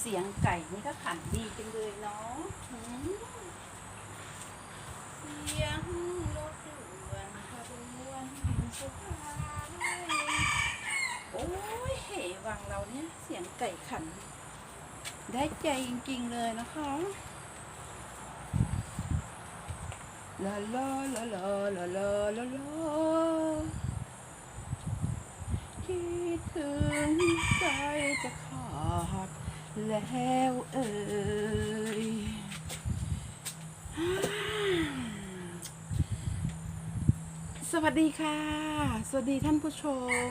เสียงไก่นี่ก็ขันดีจังเลยเนาะเสียงรถด่วนขบวนสุดท้ายโอ้ยเหวังเราเนี่ยเสียงไก่ขัน ได้ใจจริงๆเลยนะคะลาลาลาลาลาลาลาลาคิดถึงใจจะขาด แล้วเอ่ยสวัสดีค่ะ สวัสดีท่านผู้ชม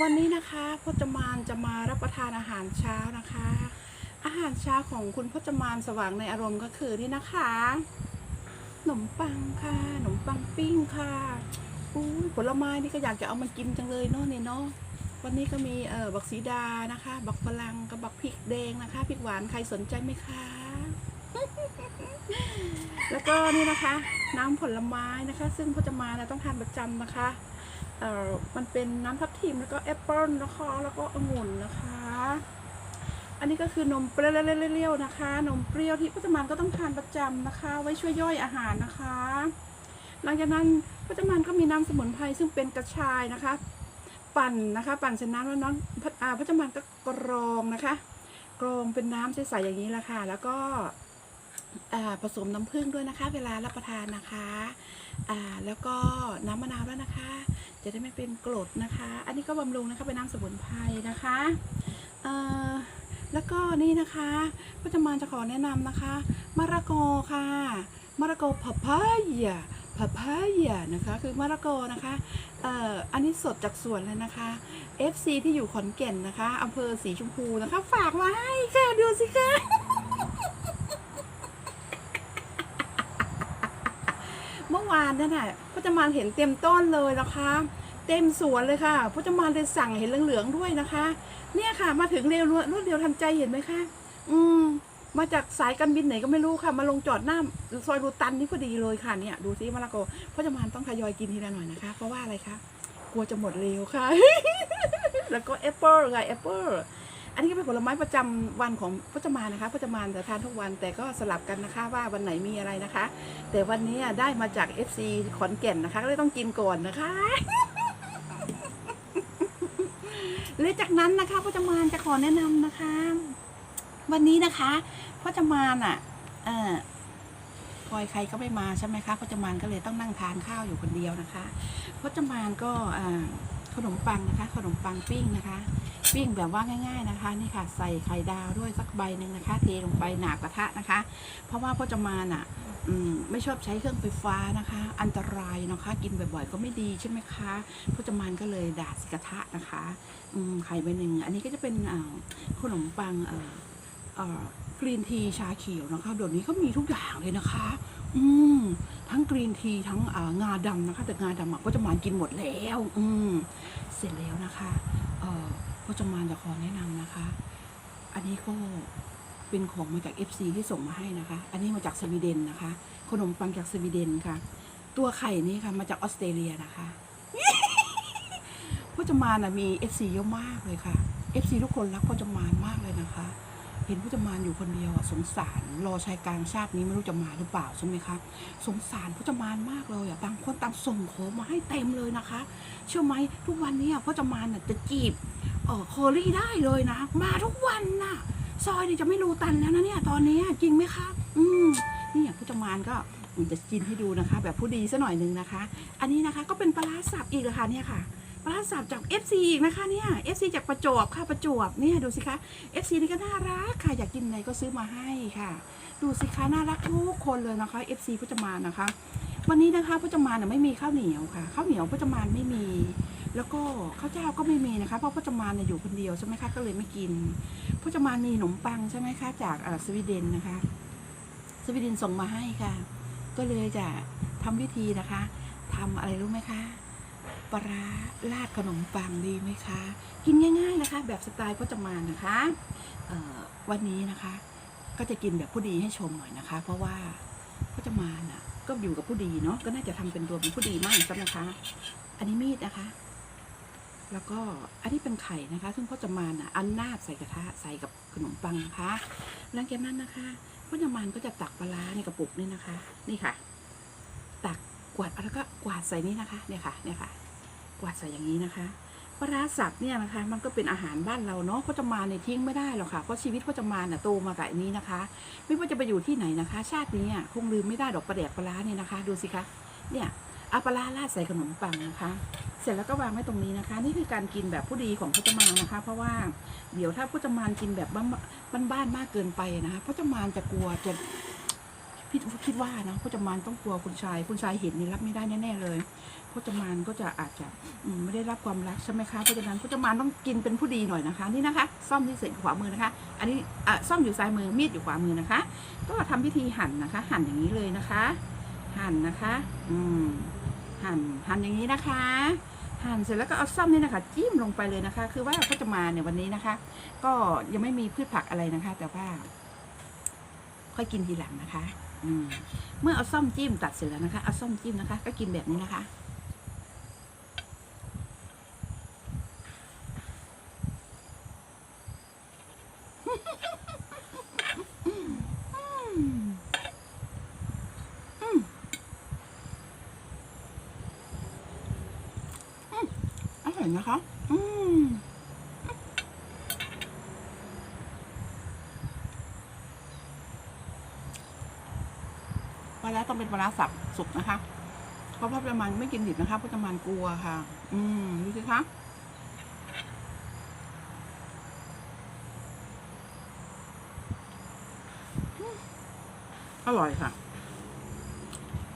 วันนี้นะคะพจมานจะมารับประทานอาหารเช้านะคะ อาหารเช้าของคุณพจมานสว่างในอารมณ์ก็คือนี่นะคะขนมปังค่ะขนมปังปิ้งค่ะอุ้ยผลไม้นี่ก็อยากจะเอามากินจังเลยเนาะเนี่ยเนาะ วันนี้ก็มีเอ่อบักสีดานะคะ บักฝรั่งกับบักพริกแดงนะคะพริกหวานใครสนใจไหมคะ แล้วก็นี่นะคะ น้ำผลไม้นะคะ ซึ่งพจมานนะต้องทานประจำนะคะเอ่อมันเป็นน้ำทับทิมแล้วก็แอปเปิลนะคะแล้วก็องุ่นนะคะ อันนี้ก็คือนมเปรี้ยวๆๆๆนะคะ นมเปรี้ยวที่พจมานก็ต้องทานประจำนะคะ ไว้ช่วยย่อยอาหารนะคะ หลังจากนั้นพจมานก็มีน้ำสมุนไพรซึ่งเป็นกระชายนะคะ ปั่นนะคะ ปั่นเสร็จน้ำแล้วน้องพอ่าพจมานก็กรองนะคะ กรองเป็นน้ำใสๆอย่างนี้ละค่ะ แล้วก็ผสมน้ำผึ้งด้วยนะคะ เวลารับประทานนะคะแล้วก็น้ำมะนาวด้วยนะคะ จะได้ไม่เป็นกรดนะคะ อันนี้ก็บำรุงนะคะเป็นน้ำสมุนไพรนะคะแล้วก็นี่นะคะก็จะมาจะขอแนะนำนะคะมะระกอค่ะมะระกอพะพาย พะพายานะคะ คือมะระกอนะคะเอ่ออันนี้สดจากสวนเลยนะคะ FC ที่อยู่ขอนแก่นนะคะอำเภอสีชมพูนะคะ ฝากมาให้ค่ะดูสิคะเมื่อวานนั่นน่ะพจมานเห็นเต็มต้นเลยนะคะ เต็มสวนเลยค่ะพจมานเลยสั่งเห็นเหลืองๆด้วยนะคะ เนี่ยค่ะ มาถึงเร็วรวดเร็วทันใจเห็นไหมคะ อืม มาจากสายการบินไหนก็ไม่รู้ค่ะ มาลงจอดหน้าซอยรูตันนี่พอดีเลยค่ะเนี่ยดูซิมะละกอพจมานต้องทยอยกินทีละหน่อยนะคะ เพราะว่าอะไรคะกลัวจะหมดเร็วค่ะ แล้วก็แอปเปิลค่ะแอปเปิลอันนี้ก็เป็นผลไม้ประจำวันของพจมานนะคะพจมานจะทานทุกวันแต่ก็สลับกันนะคะว่าวันไหนมีอะไรนะคะ แต่วันนี้ได้มาจาก FC ขอนแก่นนะคะก็เลยต้องกินก่อนนะคะและจากนั้นนะคะพ่อจมานจะขอแนะนำนะคะ วันนี้นะคะพ่อจมานอะ เออคอยใครก็ไม่มาใช่ไหมคะพ่อจมานก็เลยต้องนั่งทานข้าวอยู่คนเดียวนะคะพ่อจมานก็ขนมปังนะคะ ขนมปังปิ้งนะคะ ปิ้งแบบว่าง่าย ๆนะคะ นี่ค่ะใส่ไข่ดาวด้วยสักใบหนึ่งนะคะ เทลงไปหนากระทะนะคะ เพราะว่าพ่อจมานอะอมไม่ชอบใช้เครื่องไฟฟ้านะคะ อันตรายนะคะ กินบ่อยๆก็ไม่ดีใช่ไหมคะพจมานก็เลยดาดสิกระทะนะคะอืไข่ใบหนึ่งอันนี้ก็จะเป็นขนมปังอ่ กรีนทีชาเขียวนะคะเดี๋ยวนี้เขามีทุกอย่างเลยนะคะ อืมทั้งกรีนทีทั้งงาดำนะคะ แต่งาดำอะพจมานกินหมดแล้ว อืมเสร็จแล้วนะคะเอ่อพจมานจะขอแนะนำนะคะ อันนี้ก็เป็นของมาจาก FC ที่ส่งมาให้นะคะ อันนี้มาจากสวีเดนนะคะ ขนมปังจากสวีเดนค่ะ ตัวไข่นี่ค่ะมาจากออสเตรเลียนะคะพ่อจมานะมี FC เยอะมากเลยค่ะ FC ทุกคนรักพ่อจมานมากเลยนะคะ เห็นพ่อจมานอยู่คนเดียวอะสงสารรอชายกลางชาตินี้ไม่รู้จะมาหรือเปล่าใช่ไหมคะสงสารพ่อจมานมากเลยอะต่างคนต่างส่งของมาให้เต็มเลยนะคะ เชื่อไหมทุกวันนี้อะพ่อจมานน่ะจะจีบเออเคอรี่ได้เลยนะ มาทุกวันน่ะ ซอยนี่จะไม่รู้ตันแล้วนะเนี่ยตอนนี้จริงไหมคะ อืมนี่อย่างผู้จำมานก็จะกินให้ดูนะคะ แบบผู้ดีซะหน่อยนึงนะคะ อันนี้นะคะก็เป็นปลาสับอีกเลยค่ะเนี่ยค่ะ ปลาร้าสับจาก FC อีกนะคะเนี่ย FC จากประจวบค่ะประจวบเนี่ยดูสิคะ FC นี่ก็น่ารักค่ะอยากกินอะไรก็ซื้อมาให้ค่ะ ดูสิคะน่ารักทุกคนเลยนะคะ FC ผู้จำมานนะคะ วันนี้นะคะผู้จำมานน่ะไม่มีข้าวเหนียวค่ะข้าวเหนียวผู้จำมานไม่มี แล้วก็ข้าวเจ้าก็ไม่มีนะคะเพราะผู้จำมานเนี่ยอยู่คนเดียวใช่ไหมคะก็เลยไม่กินผู้จะมามีขนมปังใช่ไหมคะจากสวีเดนนะคะ สวีเดนส่งมาให้ค่ะ ก็เลยจะทำวิธีนะคะทำอะไรรู้ไหมคะ ปลาราดขนมปังดีไหมคะ กินง่ายๆนะคะ แบบสไตล์พจมานนะคะวันนี้นะคะ ก็จะกินแบบผู้ดีให้ชมหน่อยนะคะ เพราะว่าพจมาน่ะ ก็อยู่กับผู้ดีเนาะก็น่าจะทำเป็นตัวเป็นผู้ดีมากใช่ไหมคะ อันนี้มีดนะคะ แล้วก็อันนี้เป็นไข่นะคะ ซึ่งพ่อจะมาน่ะอันนาบใส่กระทะใส่กับขนมปังนะคะหลังจากนั้นนะคะพ่อจะมานก็จะตักปลาร้าในกระปุกนี่นะคะ นี่ค่ะ ตักกวาดแล้วก็กวาดใส่นี่นะคะ เนี่ยค่ะ เนี่ยค่ะ กวาดใส่อย่างนี้นะคะปลาสับเนี่ยนะคะ มันก็เป็นอาหารบ้านเราเนาะพ่อจะมานเนี่ยทิ้งไม่ได้หรอกค่ะเพราะชีวิตพ่อจะมานน่ะโตมากับอันนี้นะคะ ไม่ว่าจะไปอยู่ที่ไหนนะคะ ชาตินี้คงลืมไม่ได้ดอกปลาแดกปลาร้าเนี่ยนะคะ ดูสิคะเนี่ยเอาปลาราดใส่ขนมปังนะคะ เสร็จแล้วก็วางไว้ตรงนี้นะคะ นี่คือการกินแบบผู้ดีของพจมานนะคะ เพราะว่าเดี๋ยวถ้าพจมานกินแบบบ้านบ้านๆมากเกินไปนะคะพจมานจะกลัวจะ พี่คิดว่านะพจมานต้องกลัวคุณชาย คุณชายเห็นนี่รับไม่ได้แน่ๆเลยพจมานก็จะอาจจะไม่ได้รับความรักใช่ไหมคะเพราะฉะนั้นพจมานต้องกินเป็นผู้ดีหน่อยนะคะ นี่นะคะ ซ่อมที่เสร็จขวามือนะคะ อันนี้อะซ่อมอยู่ซ้ายมือมีดอยู่ขวามือนะคะ ก็ทำพิธีหั่นนะคะ หั่นอย่างนี้เลยนะคะ หั่นนะคะ อืมหั่นหั่นอย่างนี้นะคะหั่นเสร็จแล้วก็เอาซ่อมนี่นะคะ จิ้มลงไปเลยนะคะ คือว่าก็จะมาเนี่ยวันนี้นะคะ ก็ยังไม่มีพืชผักอะไรนะคะ แต่ว่าค่อยกินทีหลังนะคะ เมื่อเอาซ่อมจิ้มตัดเสร็จแล้วนะคะ เอาซ่อมจิ้มนะคะ ก็กินแบบนี้นะคะอืมอืมอร่อยนะคะ อืม ปลาร้าต้องเป็นปลาสับสุกนะคะ เพราะพ่อประมาณไม่กินดิบนะคะเพราะประมาณกลัวค่ะ อืมดูสิคะอร่อยค่ะ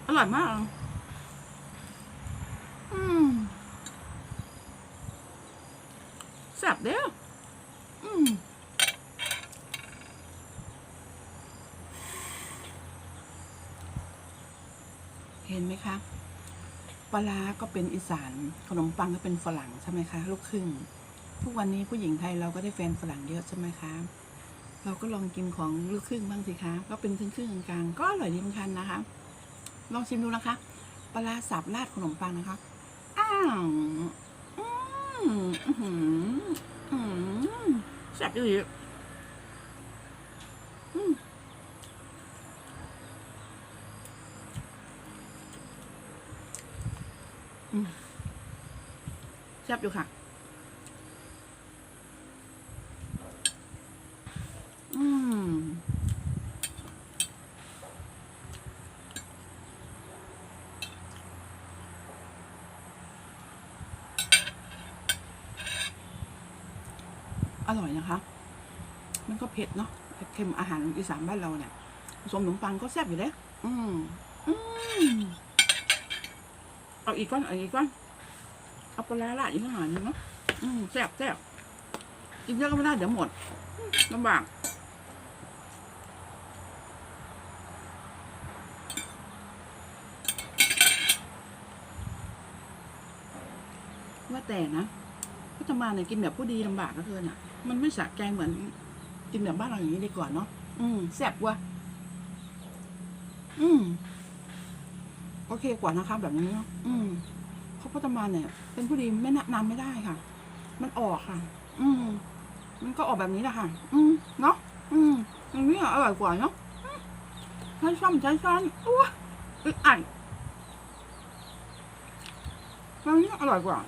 อร่อยมาก อืมแซ่บเด้อม เห็นไหม คะ ปลาก็เป็นอีสาน ขนมปังก็เป็นฝรั่งใช่ไหมคะ ลูกครึ่ง ทุกวันนี้ผู้หญิงไทยเราก็ได้แฟนฝรั่งเยอะใช่ไหมคะ เราก็ลองกินของลูกครึ่งบ้างสิคะ ก็เป็นครึ่งครึ่งกลางๆ ก็อร่อยดีเหมือนกันนะคะ ลองชิมดูนะคะ ปลาสับราดขนมปังนะคะ อ้าวอืมอื้อหืออืมแซ่บอยู่ดีอืมอืมแซ่บอยู่ค่ะ อืมอร่อยนะคะ มันก็เผ็ดเนาะเผ็ดเค็มอาหารอีสานบ้านเราเนี่ยผสมขนมปังก็แซ่บอยู่แล้วอืมอืมเอาอีกก้อนเอาอีกก้อน เอาปลาร้าละอีกข้างหลังนึงเนาะอืมแซ่บแซ่บกินเยอะก็ไม่ได้เดี๋ยวหมดลำบากว่าแต่นะก็จะมาเนี่ยกินแบบผู้ดีลำบากก็คือน่ะ มันไม่สะใจเหมือน กินแบบบ้านเราอย่างนี้ดีกว่าเนาะอืมแซ่บว่ะอืมโอเคกว่านะคะ แบบนี้เนาะอืม ราะพัตมาเนี่ย เป็นผู้ดีไม่นะนำไม่ได้ค่ะ มันออกค่ะ อืมมันก็ออกแบบนี้แหละค่ะ อืมเนาะอืมอย่างนี้อร่อยกว่าเนาะใช้ช้อมใช้ช้อนอ้วอึดอัดแบบนี้อร่อยกว่า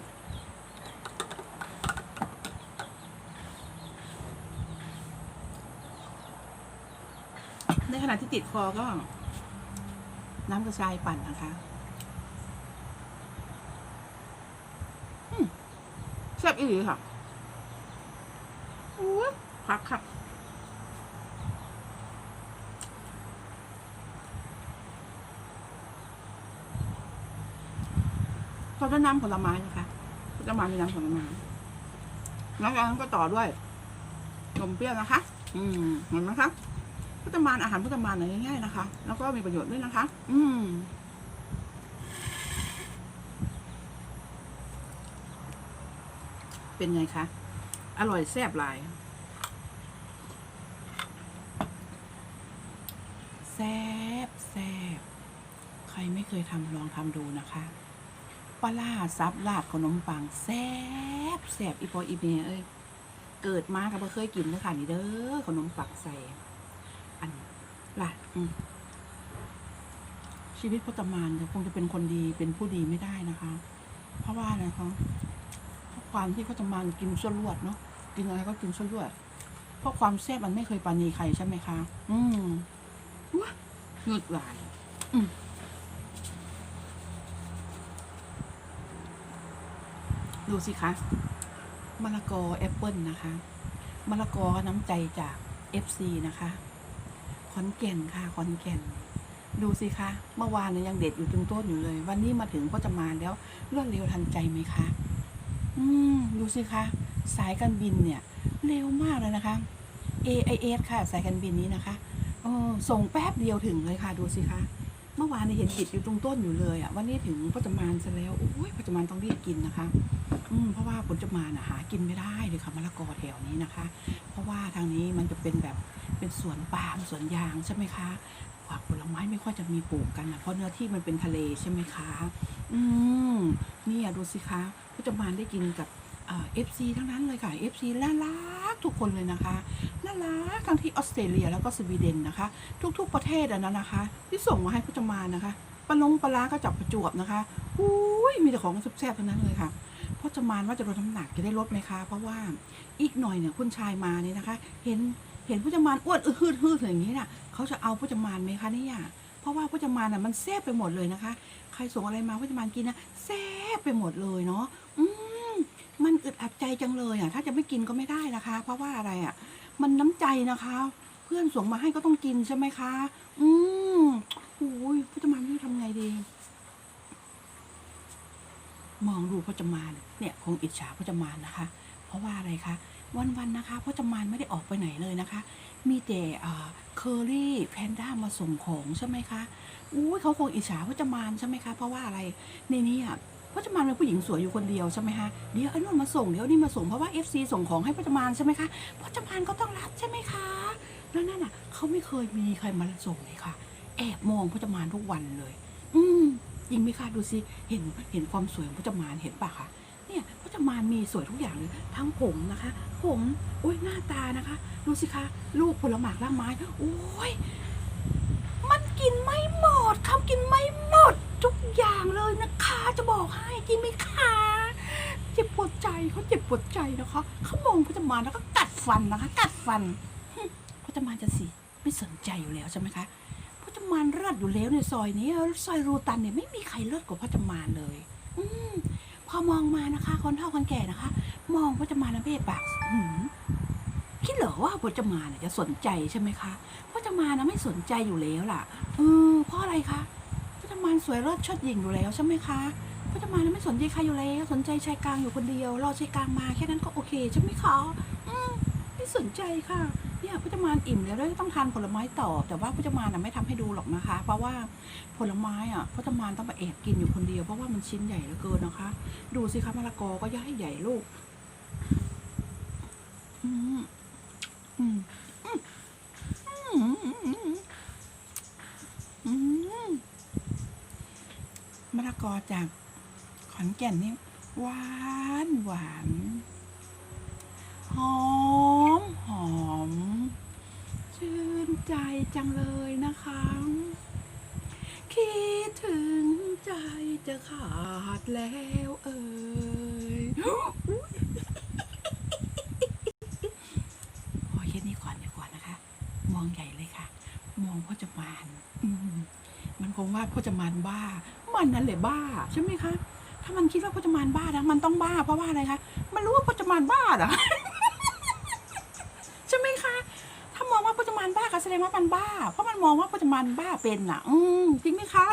ในขณะที่ติดคอก็ น้ำกระชายปั่นนะคะอืม แซ่บอีหลีค่ะอู้ยพักค่ะก็จะน้ำผลไม้นะคะก็จะมาในน้ำผลไม้แล้วจากนั้นก็ต่อด้วยนมเปรี้ยวนะคะ อืมเห็นไหมคะพุทธมานอาหารพุทธมานเนี่ยง่ายๆนะคะ แล้วก็มีประโยชน์ด้วยนะคะ อืม เป็นไงคะ อร่อยแซ่บหลาย แซ่บแซ่บใครไม่เคยทำลองทำดูนะคะปลาซับราดขนมปังแซ่บแซ่บอีพออีเมเอ้ยเกิดมาก็บ่เคยกินเลยค่ะนี่เด้อขนมปังใส่อันล่ะชีวิตพจมานะคงจะเป็นคนดีเป็นผู้ดีไม่ได้นะคะ เพราะว่าอะไรคะ ความที่พจมานกินส่วนรวดเนาะกินอะไรก็กินส่วนรวด เพราะความแซ่บมันไม่เคยปานีใครใช่ไหมคะ อืมว้าเงืดหลายอืมดูสิคะมะละกอแอปเปิลนะคะมะละกอน้ำใจจาก FC นะคะขอนแก่นค่ะขอนแก่น ดูสิคะ เมื่อวานเนี่ยยังเด็ดอยู่ตรงต้นอยู่เลย วันนี้มาถึงก็จะมาแล้วรวดเร็วทันใจไหมคะ อืมดูสิคะ สายการบินเนี่ย เร็วมากเลยนะคะ AIS ค่ะ สายการบินนี้นะคะออส่งแป๊บเดียวถึงเลยค่ะ ดูสิคะ เมื่อวานเห็นติดอยู่ตรงต้นอยู่เลยอะ่ะ วันนี้ถึงพจมานซะแล้ว โอ้ยพจมานต้องรีบกินนะคะ อืมเพราะว่าผลจมานหากินไม่ได้เลยค่ะมะละกอแถวนี้นะคะ เพราะว่าทางนี้มันจะเป็นแบบเป็นสวนปาล์มสวนยางใช่ไหมคะ ผักผลไม้ไม่ค่อยจะมีปลูกกันนะเพราะเนื้อที่มันเป็นทะเลใช่ไหมคะ อืมนี่ดูสิคะพจมาได้กินกับเอฟซีทั้งนั้นเลยค่ะเอฟซีน่ารักทุกคนเลยนะคะน่ารักทั้งที่ออสเตรเลียแล้วก็สวีเดนนะคะ ทุกๆประเทศอะนะนะคะ ที่ส่งมาให้พจมานนะคะปลาลงปลาร้าก็จับประจวบนะคะอุ้ยมีแต่ของแซ่บๆทั้งนั้นเลยค่ะพจมานว่าจะลดน้ำหนักจะได้ลดไหมคะ เพราะว่าอีกหน่อยเนี่ยคุณชายมาเนี่ยนะคะ เห็น เห็นพจมานอ้วนอืดหืดๆอย่างนี้น่ะเขาจะเอาพจมานไหมคะเนี่ยเพราะว่าพจมานน่ะมันแซ่บไปหมดเลยนะคะ ใครส่งอะไรมาพจมานกินนะแซ่บไปหมดเลยเนาะอืมมันอึดอัดใจจังเลยอะ ถ้าจะไม่กินก็ไม่ได้นะคะ เพราะว่าอะไรอะ มันน้ำใจนะคะ เพื่อนส่งมาให้ก็ต้องกินใช่ไหมคะ อืมโอ้ยพจมานนี่ทำไงดีมองดูพจมานเนี่ยคงอิจฉาพจมานนะคะ ราะว่าอะไรคะวันๆนะคะพจมานไม่ได้ออกไปไหนเลยนะคะ มีแต่เคอรี่แพนด้ามาส่งของใช่ไหมคะอุ้ยเขาคงอิจฉาพจมานใช่ไหมคะเพราะว่าอะไรในนี้อะพจมานเป็นผู้หญิงสวยอยู่คนเดียวใช่ไหมคะเดี๋ยวไอ้นู่นมาส่งเดี๋ยวนี่มาส่งเพราะว่า FC ส่งของให้พจมานใช่ไหมคะพจมานก็ต้องรับใช่ไหมคะแล้วนั่นอะเขาไม่เคยมีใครมาส่งเลยค่ะ แอบมองพจมานทุกวันเลย อืมจริงไหมคะดูสิเห็นเห็นความสวยของพจมานเห็นปะคะเนี่ยพจ มานมีสวยทุกอย่างเลยทั้งผมนะคะ ผมโอ้ยหน้าตานะคะดูสิคะลูกผลหมากล่าไม้โอ้ยมันกินไม่หมดคำกินไม่หมดทุกอย่างเลยนะคะ จะบอกให้กินไหมคะเจ็บปวดใจเขาเจ็บปวดใจนะคะเขามองพจมานแล้วก็กัดฟันนะคะ กัดฟันหึพจมานจะสิไม่สนใจอยู่แล้วใช่ไหมคะพจมานเลิศอยู่แล้วในซอยนี้ซอยรูตันเนี่ยไม่มีใครเลิศกว่าพจมานเลย อืม พอมองมานะคะ คนเฒ่าคนแก่นะคะ มองพจมานแล้วเบ้ปากหืมคิดเหรอว่าพจมานน่ะจะสนใจใช่ไหมคะพจมานะไม่สนใจอยู่แล้วล่ะเออเพราะอะไรคะพจมานสวยเลิศเชิดหญิงอยู่แล้วใช่ไหมคะพจมาน่ะไม่สนใจใครอยู่แล้ว สนใจชายกลางอยู่คนเดียวรอชายกลางมาแค่นั้นก็โอเคใช่ไหมคะอืมไม่สนใจค่ะ เนี่ยพจมานอิ่มแล้วด้วยต้องทานผลไม้ต่อ แต่ว่าพจมานน่ะไม่ทำให้ดูหรอกนะคะ เพราะว่าผลไม้อะพจมานต้องไปแอบกินอยู่คนเดียวเพราะว่ามันชิ้นใหญ่เหลือเกินนะคะ ดูสิคะมะละกอก็ย่ายใหญ่ลูกอืมอืมอืมอืมมะละกอจากขอนแก่นนี่หวานหวานหอม อม ชื่นใจจังเลยนะคะ คิดถึงใจจะขาดแล้วเอ่ยพอแค่นี้ก่อนดีกว่านะคะ มองใหญ่เลยค่ะ มองพ่อจมานอมมันคงว่าพ่อจมานบ้า มันนั่นแหละบ้าใช่ไหมคะ ถ้ามันคิดว่าพ่อจมานบ้านะมันต้องบ้าเพราะว่าอะไรคะ มันรู้ว่าพ่อจมานบ้าเหรอ ใช่ไหมคะ ถ้า มองว่าพ่อจมานบ้าก็แสดงว่ามันบ้า เพราะมันมองว่าพ่อจมานบ้าเป็นน่ะ อืมจริงไหมคะ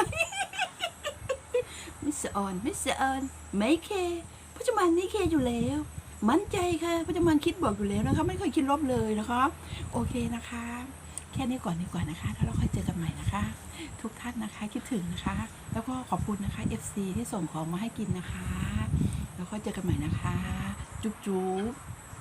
ไมิสเตอร์ออนมิสเตอร์ออนไม่เคพ่อจมานนี่เคอยู่แล้ว มั่นใจค่ะพ่อจมานคิดบวกอยู่แล้วนะคะ ไม่เคยคิดลบเลยนะคะ โอเคนะคะ แค่นี้ก่อนดีกว่านะคะ แล้วเราค่อยเจอกันใหม่นะคะ ทุกท่านนะคะคิดถึงนะคะ แล้วก็ขอบคุณนะคะ FC ที่ส่งของมาให้กินนะคะ แล้วค่อยเจอกันใหม่นะคะ จุ๊บจุ๊บ